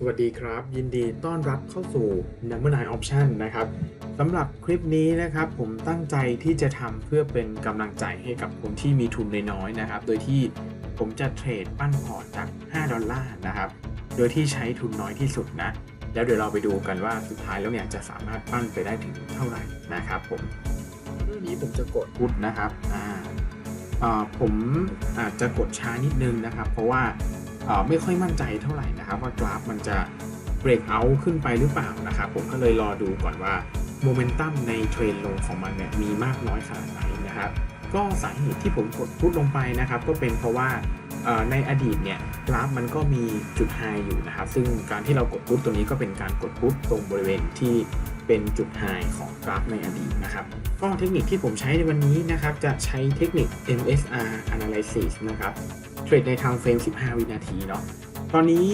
สวัสดีครับ ยินดีต้อนรับเข้าสู่ Number 9 Option นะครับสำหรับคลิปนี้นะครับผมตั้งใจที่จะทำเพื่อเป็นกำลังใจให้กับคนที่มีทุนน้อยๆนะครับ โดยที่ผมจะเทรดปั้นพอร์ตจาก 5 ดอลลาร์นะครับ โดยที่ใช้ทุนน้อยที่สุดนะ แล้วเดี๋ยวเราไปดูกันว่าสุดท้ายแล้วเนี่ยจะสามารถปั้นไปได้ถึงเท่าไหร่นะครับผมเรื่องนี้ผมจะกดพุทนะครับอ่าผมอาจจะกดช้านิดนึงนะครับ เพราะว่า ไม่ค่อยมั่นใจเท่าไหร่นะครับ ว่ากราฟมันจะ break out ขึ้นไปหรือเปล่านะครับผมก็เลยรอดูก่อนว่าโมเมนตัมในเทรนลงของมันเนี่ยมีมากน้อยขนาดไหนนะครับ ก็สาเหตุที่ผมกดพุทลงไปนะครับ ก็เป็นเพราะว่าในอดีตเนี่ยกราฟมันก็มีจุดไฮอยู่นะครับ ซึ่งการที่เรากดพุทตัวนี้ก็เป็นการกดพุทตรงบริเวณที่เป็นจุดไฮของกราฟในอดีตนะครับ ก็เทคนิคที่ผมใช้ในวันนี้นะครับ จะใช้เทคนิค MSR Analysis นะครับ เทรดใน time frame 15 วินาทีเนาะตอนนี้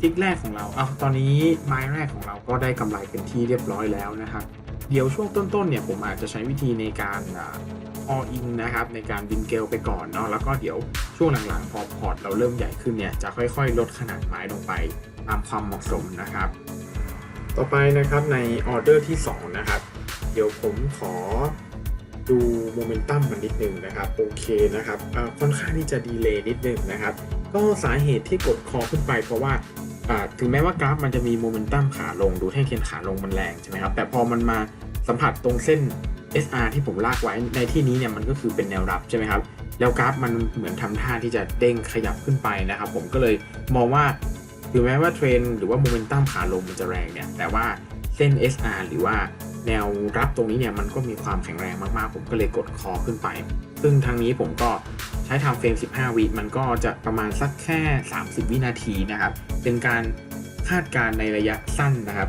ทิกแรกของเราเอาตอนนี้ไม้แรกของเราก็ได้กำไรเป็นที่เรียบร้อยแล้วนะครับเดี๋ยวช่วงต้นๆเนี่ยผมอาจจะใช้วิธีในการอ่า all in นะครับในการบินเกลไปก่อนเนาะแล้วก็เดี๋ยวช่วงหลังๆพอพอร์ตเราเริ่มใหญ่ขึ้นเนี่ยจะค่อยๆ ลดขนาดไม้ลงไปตามความเหมาะสมนะครับ ต่อไปนะครับในออเดอร์ที่2นะครับเดี๋ยวผมขอ ดูโมเมนตัมมันนิดนึงนะครับโอเคนะครับค่อนข้างที่จะดีเลย์นิดนึงนะครับก็สาเหตุที่กดคอขึ้นไปเพราะว่าถึงแม้ว่ากราฟมันจะมีโมเมนตัมขาลงดูแท่งเทียนขาลงมันแรงใช่ไหมครับแต่พอมันมาสัมผัสตรงเส้น SR ที่ผมลากไว้ในที่นี้เนี่ยมันก็คือเป็นแนวรับใช่ไหมครับแล้วกราฟมันเหมือนทำท่าที่จะเด้งขยับขึ้นไปนะครับ ผมก็เลยมองว่าถึงแม้ว่าเทรนหรือว่าโมเมนตัมขาลงมันจะแรงเนี่ยแต่ว่าเส้น SR หรือว่า แนวรับตรงนี้เนี่ยมันก็มีความแข็งแรงมากๆ ผมก็เลยกดคอขึ้นไป ซึ่งทางนี้ผมก็ใช้ทำเฟรม 15 วิมันก็จะประมาณสักแค่ 30 วินาทีนะครับ เป็นการคาดการในระยะสั้นนะครับ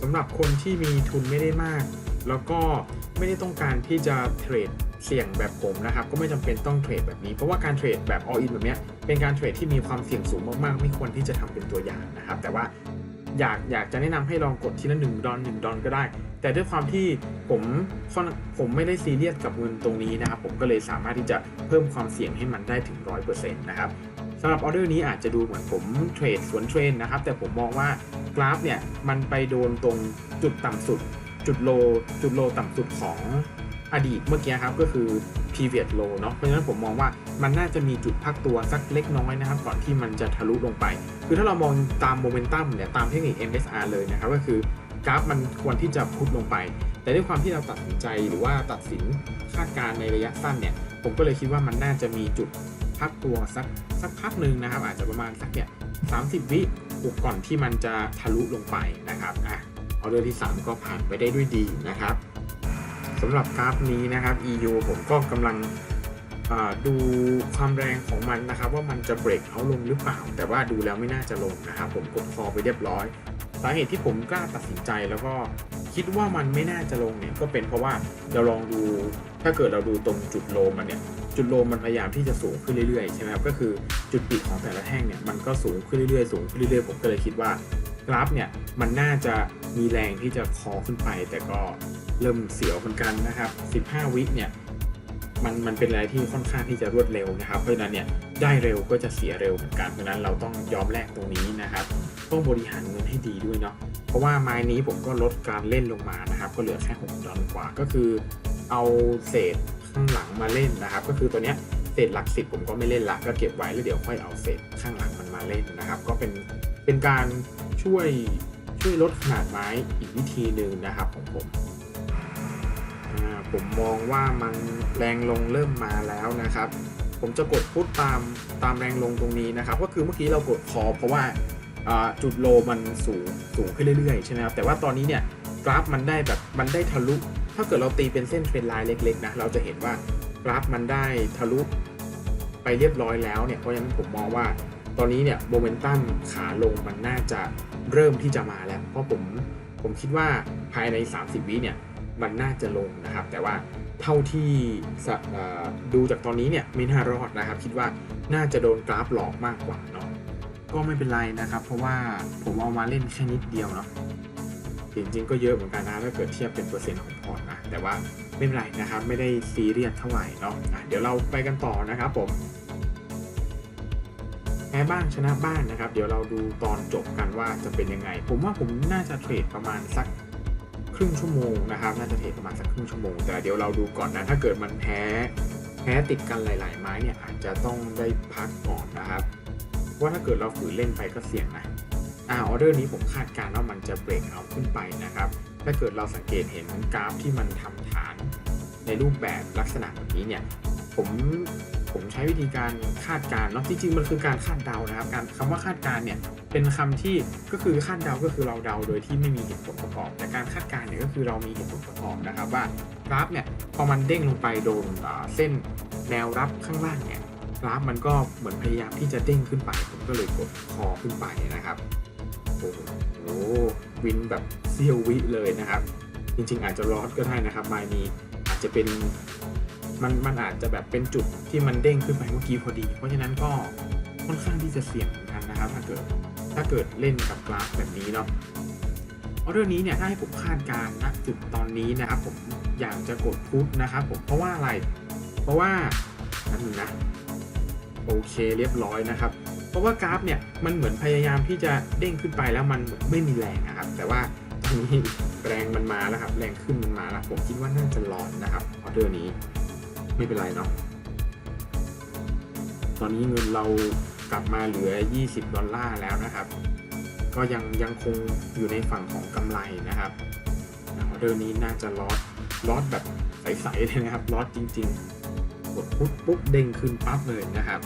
สำหรับคนที่มีทุนไม่ได้มาก แล้วก็ไม่ได้ต้องการที่จะเทรดเสี่ยงแบบผมนะครับ ก็ไม่จำเป็นต้องเทรดแบบนี้ เพราะว่าการเทรดแบบ all in แบบเนี้ยเป็นการเทรดที่มีความเสี่ยงสูงมากๆ ไม่ควรที่จะทำเป็นตัวอย่างนะครับ แต่ว่าอยากอยากจะแนะนำให้ลองกดทีละ1ดอล1ดอลก็ได้ แต่ด้วยความที่ผมผมไม่ได้ซีเรียสกับเงินตรงนี้นะครับ ผมก็เลยสามารถที่จะเพิ่มความเสี่ยงให้มันได้ถึง 100%นะครับสำหรับออเดอร์นี้อาจจะดูเหมือนผมเทรดสวนเทรนนะครับ แต่ผมมองว่ากราฟเนี่ยมันไปโดนตรงจุดต่ำสุด จุดโล จุดโลต่ำสุดของอดีตเมื่อกี้ครับก็คือ previous low เนาะเพราะฉะนั้นผมมองว่ามันน่าจะมีจุดพักตัวสักเล็กน้อยนะครับ ก่อนที่มันจะทะลุลงไป คือถ้าเรามองตามโมเมนตัมเนี่ยตามเทคนิค MSR เลยนะครับ ก็คือ กราฟมันควรที่จะพุทลงไป แต่ด้วยความที่เราตัดสินใจหรือว่าตัดสินคาดการณ์ในระยะสั้นเนี่ย ผมก็เลยคิดว่ามันน่าจะมีจุดพักตัวสักสักพักหนึ่งนะครับ อาจจะประมาณสักเนี่ย30วิก่อนที่มันจะทะลุลงไปนะครับอะออเดอร์ที่ 3 ก็ผ่านไปได้ด้วยดีนะครับสำหรับกราฟนี้นะครับ EU ผมก็กำลังดูความแรงของมันนะครับ ว่ามันจะเบรกเอาลงหรือเปล่า แต่ว่าดูแล้วไม่น่าจะลงนะครับ ผมกดคอไปเรียบร้อย สาเหตุที่ผมกล้าตัดสินใจแล้วก็คิดว่ามันไม่น่าจะลงเนี่ยก็เป็นเพราะว่าเราลองดูถ้าเกิดเราดูตรงจุดโลมันเนี่ยจุดโลมันพยายามที่จะสูงขึ้นเรื่อยๆใช่ไหมครับก็คือจุดปิดของแต่ละแท่งเนี่ยมันก็สูงขึ้นเรื่อยๆสูงขึ้นเรื่อยๆผมก็เลยคิดว่ากราฟเนี่ยมันน่าจะมีแรงที่จะคอขึ้นไป แต่ก็เริ่มเสียวเหมือนกันนะครับ 15 วิเนี่ยมันมันเป็นอะไรที่ค่อนข้างที่จะรวดเร็วนะครับ เพราะฉะนั้นเนี่ยได้เร็วก็จะเสียเร็วเหมือนกันเพราะฉะนั้นเราต้องยอมแลกตรงนี้นะครับ ต้องบริหารเงินให้ดีด้วยเนาะเพราะว่าไม้นี้ผมก็ลดการเล่นลงมานะครับ ก็เหลือแค่6ดอลกว่าก็คือ เอาเศษข้างหลังมาเล่นนะครับ ก็คือตัวเนี้ยเศษหลักสิบผมก็ไม่เล่นละก็เก็บไว้แล้วเดี๋ยวค่อยเอาเศษข้างหลังมันมาเล่นนะครับ ก็เป็นเป็นการช่วยช่วยลดขนาดไม้อีกวิธีหนึ่งนะครับของผมผมมองว่ามันแรงลงเริ่มมาแล้วนะครับ ผมจะกดพุทตามตามแรงลงตรงนี้นะครับ ก็คือเมื่อกี้เรากดคอเพราะว่า จุดโลมันสูงสูงขึ้นเรื่อยๆใช่ไหมครับแต่ว่าตอนนี้เนี่ยกราฟมันได้แบบมันได้ทะลุ ถ้าเกิดเราตีเป็นเส้นเทรนไลน์เล็กๆนะเราจะเห็นว่ากราฟมันได้ทะลุไปเรียบร้อยแล้วเนี่ยเพราะฉะนั้นผมมองว่าตอนนี้เนี่ยโมเมนตัมขาลงมันน่าจะเริ่มที่จะมาแล้ว เพราะผมผมคิดว่าภายใน 30 วิเนี่ยมันน่าจะลงนะครับ แต่ว่าเท่าที่ดูจากตอนนี้เนี่ยไม่น่ารอดนะครับ คิดว่าน่าจะโดนกราฟหลอกมากกว่าเนาะ ก็ไม่เป็นไรนะครับ เพราะว่าผมเอามาเล่นแค่นิดเดียวเนาะจริงๆก็เยอะเหมือนกันนะถ้าเกิดเทียบเป็นเปอร์เซ็นต์ของพอร์ตนะแต่ว่าไม่เป็นไรนะครับ ไม่ได้ซีเรียสเท่าไหร่เนาะเดี๋ยวเราไปกันต่อนะครับผมแพ้บ้างชนะบ้างนะครับ เดี๋ยวเราดูตอนจบกันว่าจะเป็นยังไง ผมว่าผมน่าจะเทรดประมาณสักครึ่งชั่วโมงนะครับ น่าจะเทรดประมาณสักครึ่งชั่วโมง แต่เดี๋ยวเราดูก่อนนะ ถ้าเกิดมันแพ้แพ้ติดกันหลาย ๆ ไม้เนี่ยอาจจะต้องได้พักก่อนนะครับ ว่าถ้าเกิดเราฝืนเล่นไปก็เสี่ยงนะอ่าออเดอร์นี้ผมคาดการณ์ว่ามันจะเบรกเอาขึ้นไปนะครับ ถ้าเกิดเราสังเกตเห็นกราฟที่มันทำฐานในรูปแบบลักษณะแบบนี้เนี่ย ผมผมใช้วิธีการคาดการณ์เนาะจริงๆมันคือการคาดเดานะครับ การคำว่าคาดการณ์เนี่ยเป็นคำที่ก็คือคาดเดาก็คือเราเดาโดยที่ไม่มีเหตุผลประกอบ แต่การคาดการณ์เนี่ยก็คือเรามีเหตุผลประกอบนะครับว่ากราฟเนี่ยพอมันเด้งลงไปโดนเส้นแนวรับข้างล่างเนี่ย ราฟมันก็เหมือนพยายามที่จะเด้งขึ้นไป ผมก็เลยกดคอขึ้นไปนะครับ โอ้โหวินแบบเซียววิเลยนะครับ จริงๆ อาจจะรอดก็ได้นะครับไมนี้อาจจะเป็นมันมันอาจจะแบบเป็นจุดที่มันเด้งขึ้นไปเมื่อกี้พอดี เพราะฉะนั้นก็ค่อนข้างที่จะเสี่ยงเหมือนกันนะครับ ถ้าเกิดถ้าเกิดเล่นกับกราฟแบบนี้เนาะออเดอร์นี้เนี่ยถ้าให้ผมคาดการณ์ณจุดตอนนี้นะครับ ผมอยากจะกดพุทนะครับผมเพราะว่าอะไร เพราะว่านั่นงนะ โอเคเรียบร้อยนะครับ เพราะว่ากราฟเนี่ยมันเหมือนพยายามที่จะเด้งขึ้นไปแล้วมันไม่มีแรงนะครับ แต่ว่าตอนนี้แรงมันมาแล้วครับ แรงขึ้นมันมาแล้วผมคิดว่าน่าจะร้อนนะครับออเดอร์นี้ไม่เป็นไรเนาะตอนนี้เงินเรากลับมาเหลือ 20 ดอลลาร์แล้วนะครับ ก็ยังยังคงอยู่ในฝั่งของกำไรนะครับออเดอร์นี้น่าจะลอสลอสแบบใสๆเลยนะครับลอสจริง ๆ กดปุ๊บปุ๊บเด้งขึ้นปั๊บเลยนะครับ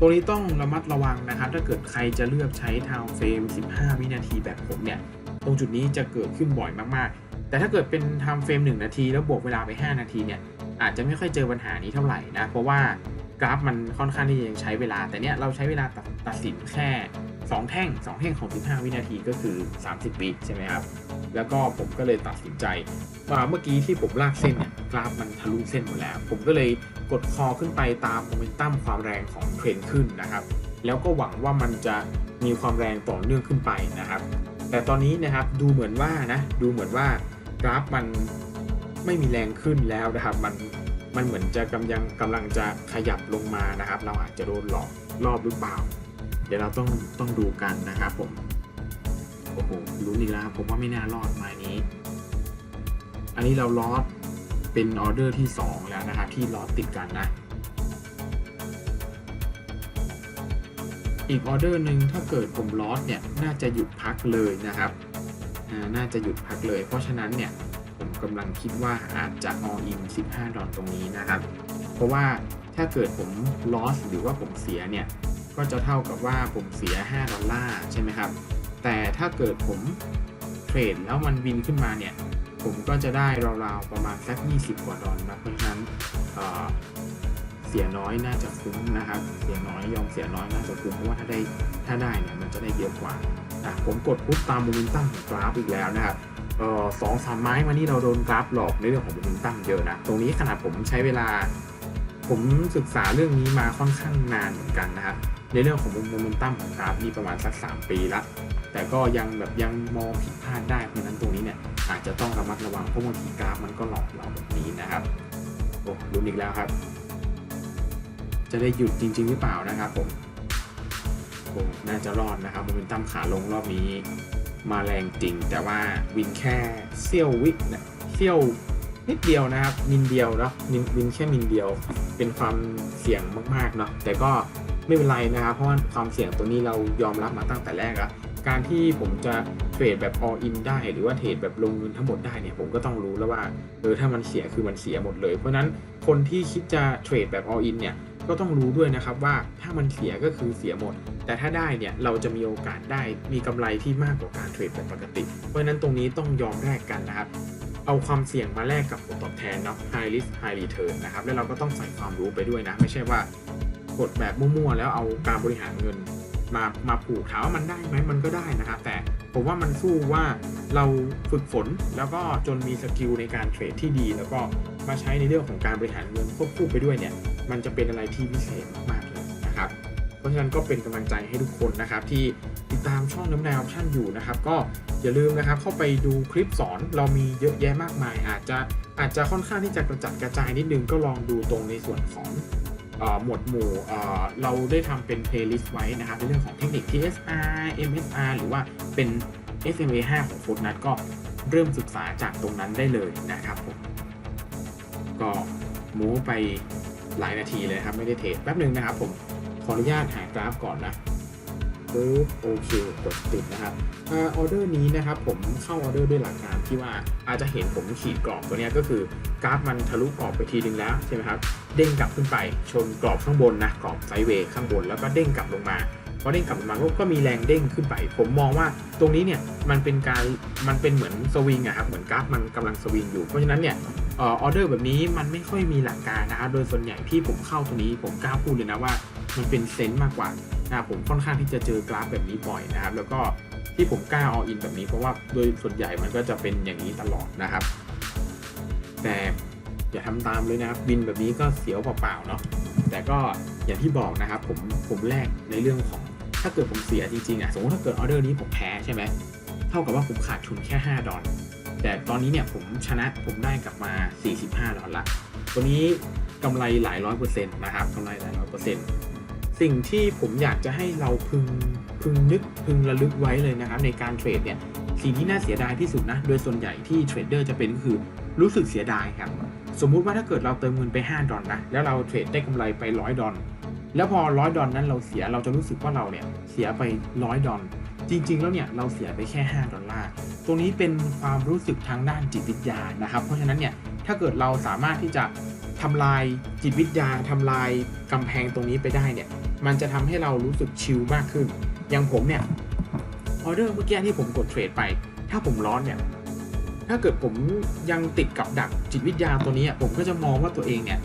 ตัวนี้ต้องระมัดระวังนะครับ ถ้าเกิดใครจะเลือกใช้ทาวเฟรม 15 วินาทีแบบผมเนี่ย ตรงจุดนี้จะเกิดขึ้นบ่อยมากๆ แต่ถ้าเกิดเป็นไทม์เฟรม 1 นาที แล้วบวกเวลาไป 5 นาทีเนี่ย อาจจะไม่ค่อยเจอปัญหานี้เท่าไหร่นะ เพราะว่ากราฟมันค่อนข้างที่จะยังใช้เวลา แต่เนี้ยเราใช้เวลาตัดสินแค่ 2 แท่ง 2 แท่งของ 15 วินาทีก็คือ 30วิใช่ไหมครับ แล้วก็ผมก็เลยตัดสินใจว่าเมื่อกี้ที่ผมลากเส้นเนี่ยกราฟมันทะลุเส้นหมดแล้ว ผมก็เลย ดคอขึ้นไปตามโมเมนตัมความแรงของเทรนขึ้นนะครับ แล้วก็หวังว่ามันจะมีความแรงต่อเนื่องขึ้นไปนะครับ แต่ตอนนี้นะครับดูเหมือนว่านะดูเหมือนว่ากราฟมันไม่มีแรงขึ้นแล้วนะครับมันมันเหมือนจะกำลังกำลังจะขยับลงมานะครับ เราอาจจะโดนหลอกรอบหรือเปล่า เดี๋ยวเราต้องต้องดูกันนะครับผมโอ้โหรู้นอีกแล้วผมว่าไม่น่ารอดม้นี้ อันนี้เราลอส เป็นออเดอร์ที่ 2 แล้วนะครับที่ล็อสติดกันนะ อีกออเดอร์หนึ่งถ้าเกิดผมล็อสเนี่ยน่าจะหยุดพักเลยนะครับน่าจะหยุดพักเลย เพราะฉะนั้นเนี่ยผมกำลังคิดว่าอาจจะ all in 15 ดอลตรงนี้นะครับ เพราะว่าถ้าเกิดผมลอสหรือว่าผมเสียเนี่ยก็จะเท่ากับว่าผมเสีย 5 ดอลลาร์ใช่ไหมครับ แต่ถ้าเกิดผมเทรดแล้วมันวินขึ้นมาเนี่ย ผมก็จะได้ราวๆประมาณสัก 20 กว่าดอลนะเพราะฉะนั้นเเสียน้อยน่าจะคุ้มนะครับ เสียน้อยยอมเสียน้อยน่าจะคุ้มเพราะว่าถ้าได้ถ้าได้เนี่ยมันจะได้เยอะกว่าอะผมกดปุ๊บตามโมเมนตัมของกราฟอีกแล้วนะครับสองสามไม้มานี่เราโดนกราฟหลอกในเรื่องของโมเมนตัมเยอะนะ ตรงนี้ขนาดผมใช้เวลา ผมศึกษาเรื่องนี้มาค่อนข้างนานเหมือนกันนะครับในเรื่องของโมเมนตัมของกราฟนี่ประมาณสัก 3 ปีละแต่ก็ยังแบบยังมองผิดพลาดได้เพราะฉะนั้นตรงนี้เนี่ย อาจจะต้องระมัดระวังเพราะบางทีกราฟมันก็หลอกเราแบบนี้นะครับโอ้ลุ้นอีกแล้วครับ จะได้หยุดจริง ๆ หรือเปล่านะครับผมโอ้น่าจะรอดนะครับโมเมนตัมขาลงรอบนี้ มาแรงจริง แต่ว่าวินแค่เซี่ยววินะเซี่ยวนิดเดียวนะครับ มินเดียวเนาะมินวินแค่มินเดียว เป็นความเสี่ยงมากๆเนาะแต่ก็ไม่เป็นไรนะครับ เพราะว่าความเสี่ยงตัวนี้เรายอมรับมาตั้งแต่แรกแล้วการที่ผมจะ เทรดแบบ all in ได้ หรือว่าเทรดแบบลงเงินทั้งหมดได้เนี่ยผมก็ต้องรู้แล้วว่าเออถ้ามันเสียคือมันเสียหมดเลย เพราะนั้นคนที่คิดจะเทรดแบบ all in เนี่ยก็ต้องรู้ด้วยนะครับว่าถ้ามันเสียก็คือเสียหมด แต่ถ้าได้เนี่ยเราจะมีโอกาสได้มีกำไรที่มากกว่าการเทรดแบบปกติ เพราะฉะนั้นตรงนี้ต้องยอมแลกกันนะครับ เอาความเสี่ยงมาแลกกับผลตอบแทนเนาะ high risk high return นะครับแล้วเราก็ต้องใส่ความรู้ไปด้วยนะ ไม่ใช่ว่ากดแบบมั่วๆแล้วเอาการบริหารเงิน มามาผูกถามว่ามันได้ไหมมันก็ได้นะครับ แต่ผมว่ามันสู้ว่าเราฝึกฝนแล้วก็จนมีสกิลในการเทรดที่ดี แล้วก็มาใช้ในเรื่องของการบริหารเงินควบคู่ไปด้วยเนี่ย มันจะเป็นอะไรที่พิเศษมากๆเลยนะครับ เพราะฉะนั้นก็เป็นกำลังใจให้ทุกคนนะครับ ที่ติดตามช่องน้ำแนวออปชั่นอยู่นะครับ ก็อย่าลืมนะครับเข้าไปดูคลิปสอนเรามีเยอะแยะมากมาย อาจจะอาจจะค่อนข้างที่จะกระจัดกระจายนิดนึงก็ลองดูตรงในส่วนของ หมวดหมู่เราได้ทำเป็น playlist ไว้นะครับในเรื่องของเทคนิค TSR MSR หรือว่าเป็น SMA 5 ของโฟร์นัทก็เริ่มศึกษาจากตรงนั้นได้เลยนะครับผมก็มูไปหลายนาทีเลยครับไม่ได้เทรดแป๊บหนึ่งนะครับผมขออนุญาตหากราฟก่อนนะปึ๊บโอเคกดติดนะครับออเดอร์นี้นะครับผมเข้าออเดอร์ด้วยหลักการที่ว่าอาจจะเห็นผมขีดกรอบตัวนี้ก็คือกราฟมันทะลุกรอบไปทีนึงแล้วใช่ไหมครับ เด้งกลับขึ้นไปชนกรอบข้างบนนะกรอบไซด์เวย์ข้างบนแล้วก็เด้งกลับลงมาพอเด้งกลับลงมาก็มีแรงเด้งขึ้นไป ผมมองว่าตรงนี้เนี่ยมันเป็นการมันเป็นเหมือนสวิงอะครับเหมือนกราฟมันกำลังสวิงอยู่เพราะฉะนั้นเนี่ยออเดอร์แบบนี้มันไม่ค่อยมีหลักการนะครับโดยส่วนใหญ่ที่ผมเข้าตัวนี้ผมกล้าพูดเลยนะว่า มันเป็นเซนต์มากกว่านะผมค่อนข้างที่จะเจอกราฟแบบนี้บ่อยนะครับ แล้วก็ที่ผมกล้าออินแบบนี้เพราะว่าโดยส่วนใหญ่มันก็จะเป็นอย่างนี้ตลอดนะครับ แต่ อย่าทำตามเลยนะครับ บินแบบนี้ก็เสียวเปล่าๆเนาะแต่ก็อย่างที่บอกนะครับผมผมแลกในเรื่องของถ้าเกิดผมเสียจริงๆอะสมมติถ้าเกิดออเดอร์นี้ผมแพ้ใช่ไหมเท่ากับว่าผมขาดทุนแค่ 5 ดอลแต่ตอนนี้เนี่ยผมชนะผมได้กลับมา 45 ดอลลาร์ตัวนี้กำไรหลายร้อยเปอร์เซ็นต์นะครับกำไรหลายร้อยเปอร์เซ็นต์สิ่งที่ผมอยากจะให้เราพึงพึงนึกพึงระลึกไว้เลยนะครับ ในการเทรดเนี่ยสิ่งที่น่าเสียดายที่สุดนะ โดยส่วนใหญ่ที่เทรดเดอร์จะเป็นคือรู้สึกเสียดายครับ สมมุติว่าถ้าเกิดเราเติมเงินไป 5 ดอลนะ แล้วเราเทรดได้กำไรไป 100 ดอล แล้วพอ 100 ดอลนั้นเราเสีย เราจะรู้สึกว่าเราเนี่ยเสียไป 100 ดอล จริง ๆ แล้วเนี่ยเราเสียไปแค่ 5 ดอลลาร์ ตรงนี้เป็นความรู้สึกทางด้านจิตวิทยานะครับ เพราะฉะนั้นเนี่ยถ้าเกิดเราสามารถที่จะทำลายจิตวิทยาทำลายกำแพงตรงนี้ไปได้เนี่ย มันจะทำให้เรารู้สึกชิลมากขึ้น อย่างผมเนี่ยออเดอร์เมื่อกี้ที่ผมกดเทรดไป ถ้าผมร้อนเนี่ย ถ้าเกิดผมยังติดกับดักจิตวิทยาตัวนี้ผมก็จะมองว่าตัวเองเนี่ย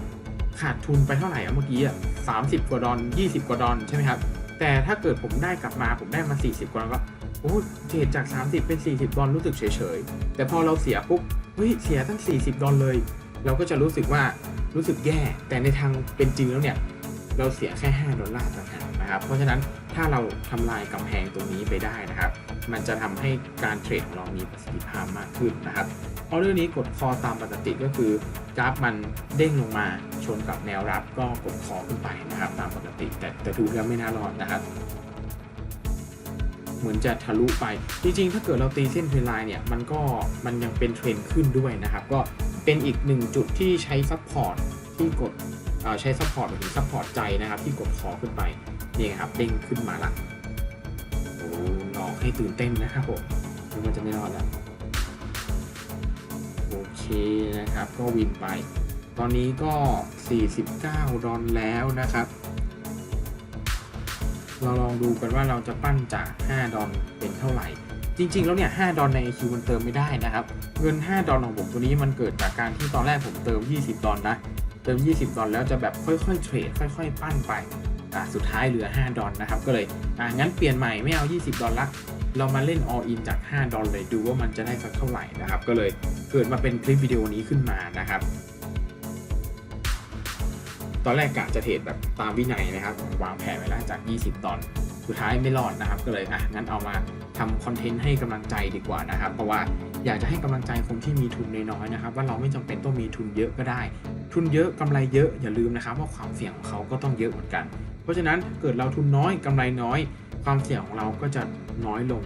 ขาดทุนไปเท่าไหร่อะเมื่อกี้อะสามสิบกว่าดอลยี่สิบกว่าดอลใช่ไหมครับ แต่ถ้าเกิดผมได้กลับมาผมได้มา 40 กว่าดอลก็โอ้เทรดจาก 30 เป็น 40 ดอลรู้สึกเฉยๆ แต่พอเราเสียปุ๊บเฮ้ยเสียตั้ง 40 ดอลเลย เราก็จะรู้สึกว่ารู้สึกแย่ แต่ในทางเป็นจริงแล้วเนี่ย เราเสียแค่ 5 ดอลลาร์ต่างหากนะครับ เพราะฉะนั้น ถ้าเราทำลายกำแพงตรงนี้ไปได้นะครับ มันจะทำให้การเทรดของเรามีประสิทธิภาพมากขึ้นนะครับออเดอร์นี้กดคอตามปกติก็คือกราฟมันเด้งลงมาชนกับแนวรับก็กดคอขึ้นไปนะครับตามปกติ แต่แต่ดูแล้วไม่น่ารอดนะครับ เหมือนจะทะลุไป จริงๆ ถ้าเกิดเราตีเส้นเทรนไลน์เนี่ยมันก็มันยังเป็นเทรนขึ้นด้วยนะครับ ก็เป็นอีกหนึ่งจุดที่ใช้ซัพพอร์ตที่กดใช้ซัพพอร์ตหมายถึงซัพพอร์ตใจนะครับ ที่กดคอขึ้นไป นี่ครับเด้งขึ้นมาละโอ้หลอกให้ตื่นเต้นนะครับผมดูมันจะไม่รอดแล้วโอเคนะครับ ก็วินไป ตอนนี้ก็ 49 ดอลแล้วนะครับ เราลองดูกันว่าเราจะปั้นจาก 5 ดอลเป็นเท่าไหร่ จริง ๆ แล้วเนี่ย 5 ดอลใน IQ มันเติมไม่ได้นะครับ เงิน 5 ดอลของผมตัวนี้มันเกิดจากการที่ตอนแรกผมเติม 20 ดอลนะ เติม 20 ดอลแล้วจะแบบค่อยๆเทรดค่อย ๆ ปั้นไป สุดท้ายเหลือ 5 ดอลนะครับ ก็เลยอะงั้นเปลี่ยนใหม่ไม่เอา 20 ดอลละเรามาเล่น all in จาก 5 ดอลเลยดูว่ามันจะได้สักเท่าไหร่นะครับ ก็เลยเกิดมาเป็นคลิปวิดีโอนี้ขึ้นมานะครับ ตอนแรกกะจะเทรดแบบตามวินัยนะครับ วางแผนไว้แล้วจาก 20 ดอลสุดท้ายไม่รอดนะครับ ก็เลยอะงั้นเอามาทำคอนเทนต์ให้กำลังใจดีกว่านะครับ เพราะว่าอยากจะให้กำลังใจคนที่มีทุนน้อยๆนะครับ ว่าเราไม่จำเป็นต้องมีทุนเยอะก็ได้ ทุนเยอะกำไรเยอะอย่าลืมนะครับ ว่าความเสี่ยงของเขาก็ต้องเยอะเหมือนกัน ราะฉะนั้นเกิดเราทุนน้อยกำไรน้อย ความเสี่ยงของเราก็จะน้อยลง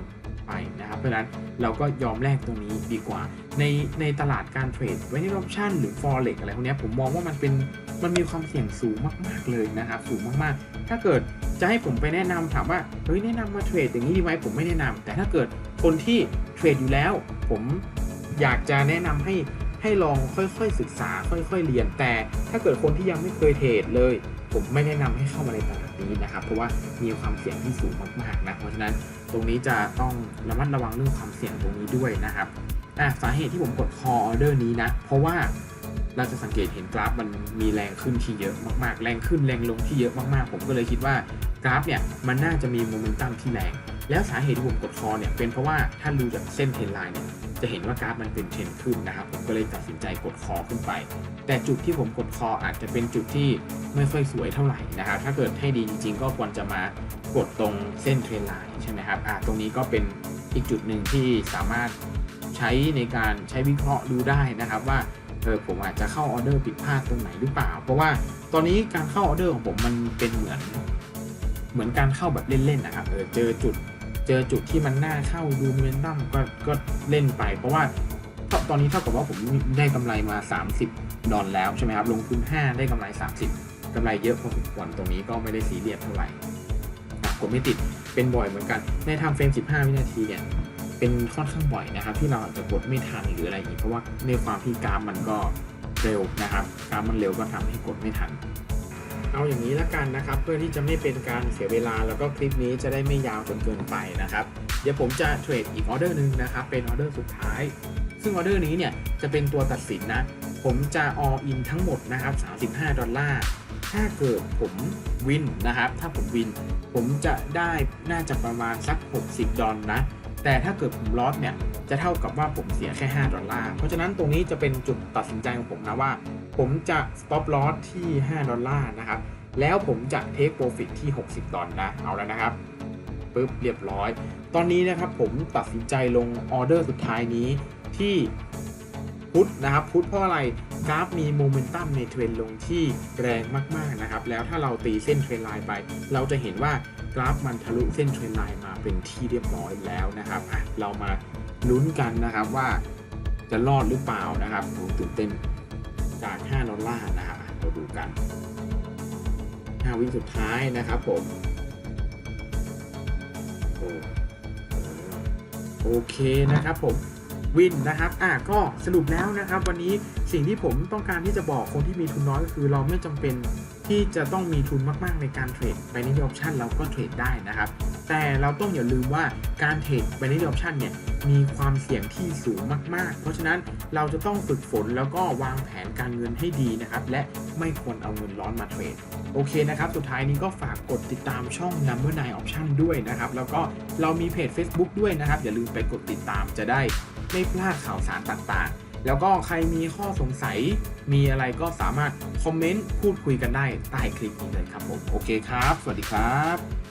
ไปนะครับ เพราะฉะนั้นเราก็ยอมแลกตรงนี้ดีกว่า ในในตลาดการเทรดไว้ในออปชั่นหรือ forex อะไรพวกนี้ผมมองว่ามันเป็นมันมีความเสี่ยงสูงมาก ๆ เลยนะครับ สูงมากๆ ถ้าเกิดจะให้ผมไปแนะนำถามว่าเฮ้ยแนะนำมาเทรดอย่างนี้ดีไหมผมไม่แนะนำแต่ถ้าเกิดคนที่เทรดอยู่แล้ว ผมอยากจะแนะนำให้ให้ลองค่อยๆศึกษาค่อย ๆ เรียน แต่ถ้าเกิดคนที่ยังไม่เคยเทรดเลย ผมไม่แนะนำให้เข้ามาในตลาดนี้นะครับ เพราะว่ามีความเสี่ยงที่สูงมากๆนะเพราะฉะนั้นตรงนี้จะต้องระมัดระวังเรื่องความเสี่ยงตรงนี้ด้วยนะครับสาเหตุที่ผมกด call order นี้นะ เพราะว่าเราจะสังเกตเห็นกราฟมันมีแรงขึ้นที่เยอะมากๆ แรงขึ้นแรงลงที่เยอะมากๆ ผมก็เลยคิดว่ากราฟเนี่ยมันน่าจะมีโมเมนตัมที่แรง แล้วสาเหตุที่ผมกด call เนี่ยเป็นเพราะว่าถ้าดูจากเส้นเทรนไลน์เนี่ย จะเห็นว่ากราฟมันเป็นเทรนขึ้นนะครับ ผมก็เลยตัดสินใจกด call ขึ้นไป แต่จุดที่ผมกด call อาจจะเป็นจุดที่ไม่ค่อยสวยเท่าไหร่นะครับ ถ้าเกิดให้ดีจริงๆ ก็ควรจะมากดตรงเส้นเทรนไลน์ใช่ไหมครับอ่าตรงนี้ก็เป็นอีกจุดหนึ่งที่สามารถใช้ในการใช้วิเคราะห์ดูได้นะครับว่าเออผมอาจจะเข้าออเดอร์ผิดพลาดตรงไหนหรือเปล่า เพราะว่าตอนนี้การเข้าออเดอร์ของผมมันเป็นเหมือน เหมือนการเข้าแบบเล่นๆนะครับเออเจอจุด เจอจุดที่มันน่าเข้าดูมเมนตัมก็ก็เล่นไป เพราะว่าตอนนี้เท่ากับว่าผมได้กำไรมา 30 ดอลแล้วใช่ไหมครับ ลงทุน 5 ได้กำไร 30กำไรเยอะพอสมควรตรงนี้ก็ไม่ได้ซีเรียสเท่าไหร่กดไม่ติดเป็นบ่อยเหมือนกัน ในทำเฟรม 15 วินาทีเนี่ยเป็นค่อนข้างบ่อยนะครับ ที่เราอาจจะกดไม่ทันหรืออะไรอย่างนี้เพราะว่าในความที่กราฟมันก็เร็วนะครับกราฟมันเร็วก็ทำให้กดไม่ทัน เอาอย่างนี้ละกันนะครับ เพื่อที่จะไม่เป็นการเสียเวลาแล้วก็คลิปนี้จะได้ไม่ยาวจนเกินไปนะครับ เดี๋ยวผมจะเทรดอีกออเดอร์หนึ่งนะครับ เป็นออเดอร์สุดท้าย ซึ่งออเดอร์นี้เนี่ยจะเป็นตัวตัดสินนะ ผมจะ all in ทั้งหมดนะครับ 35 ดอลลาร์ ถ้าเกิดผมวินนะครับ ถ้าผมวิน ผมจะได้น่าจะประมาณสัก 60 ดอลนะ แต่ถ้าเกิดผมลอสเนี่ยจะเท่ากับว่าผมเสียแค่ 5 ดอลลาร์ เพราะฉะนั้นตรงนี้จะเป็นจุดตัดสินใจของผมนะว่า ผมจะ stop loss ที่ 5 ดอลลาร์นะครับ แล้วผมจะ take profit ที่ 60 ดอลนะเอาแล้วนะครับปึ๊บเรียบร้อย ตอนนี้นะครับผมตัดสินใจลงออเดอร์สุดท้ายนี้ที่พุทธนะครับพุทธเพราะอะไรกราฟมีโมเมนตัมในเทรนด์ลงที่แรงมากๆนะครับ แล้วถ้าเราตีเส้นเทรนไลน์ไป เราจะเห็นว่ากราฟมันทะลุเส้นเทรนไลน์มาเป็นที่เรียบร้อยแล้วนะครับอะเรามาลุ้นกันนะครับว่าจะรอดหรือเปล่านะครับผมตื่นเต้น จาก 5 ดอลลาร์นะครับอะเราดูกัน 5 วิสุดท้ายนะครับผมโอ้โอเคนะครับผมวินนะครับ อะก็สรุปแล้วนะครับ วันนี้สิ่งที่ผมต้องการที่จะบอกคนที่มีทุนน้อยก็คือเราไม่จำเป็น ที่จะต้องมีทุนมากๆในการเทรดไปในออปชันเราก็เทรดได้นะครับ แต่เราต้องอย่าลืมว่าการเทรดไปในออปชันเนี่ยมีความเสี่ยงที่สูงมาก ๆ เพราะฉะนั้นเราจะต้องฝึกฝนแล้วก็วางแผนการเงินให้ดีนะครับ และไม่ควรเอาเงินร้อนมาเทรดโอเคนะครับ สุดท้ายนี้ก็ฝากกดติดตามช่อง Number 9 Option ด้วยนะครับ แล้วก็เรามีเพจ Facebook ด้วยนะครับ อย่าลืมไปกดติดตามจะได้ไม่พลาดข่าวสารต่างๆ แล้วก็ใครมีข้อสงสัยมีอะไรก็สามารถคอมเมนต์พูดคุยกันได้ใต้คลิปนี้เลยครับผม โอเคครับ สวัสดีครับ